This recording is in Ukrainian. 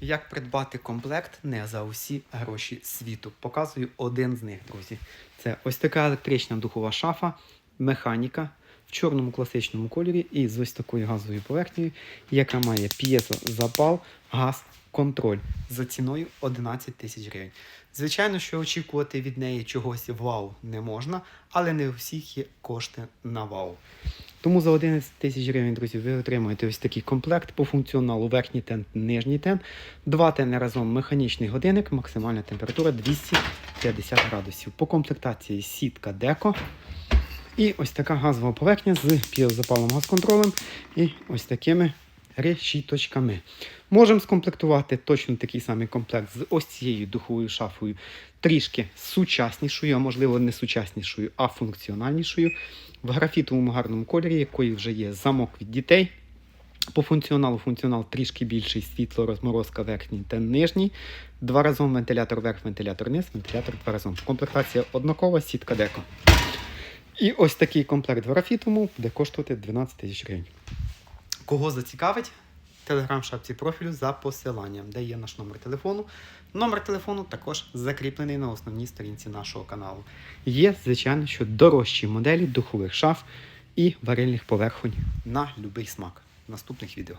Як придбати комплект не за усі гроші світу. Показую один з них, друзі. Це ось така електрична духова шафа, механіка в чорному класичному кольорі і з ось такою газовою поверхнею, яка має п'єзозапал, газ, контроль за ціною 11 тисяч гривень. Звичайно, що очікувати від неї чогось вау не можна, але не у всіх є кошти на вау. Тому за 11 тисяч гривень, друзі, ви отримуєте ось такий комплект по функціоналу верхній тен, нижній тен, два тени разом механічний годинник, максимальна температура 250 градусів. По комплектації сітка деко. І ось така газова поверхня з піозапалом газконтролем і ось такими решіточками. Можемо скомплектувати точно такий самий комплект з ось цією духовою шафою, трішки сучаснішою, а можливо не сучаснішою, а функціональнішою. В графітовому гарному кольорі, якої вже є замок від дітей. По функціоналу функціонал трішки більший, світло, розморозка верхній та нижній. Два разом вентилятор вверх, вентилятор низ, вентилятор два разом. Комплектація однакова, сітка деко. І ось такий комплект в графітовому буде коштувати 12 тисяч гривень. Кого зацікавить? Телеграм-шапці профілю за посиланням, де є наш номер телефону. Номер телефону також закріплений на основній сторінці нашого каналу. Є, звичайно, що дорожчі моделі духових шаф і варильних поверхонь на будь-який смак. Наступних відео.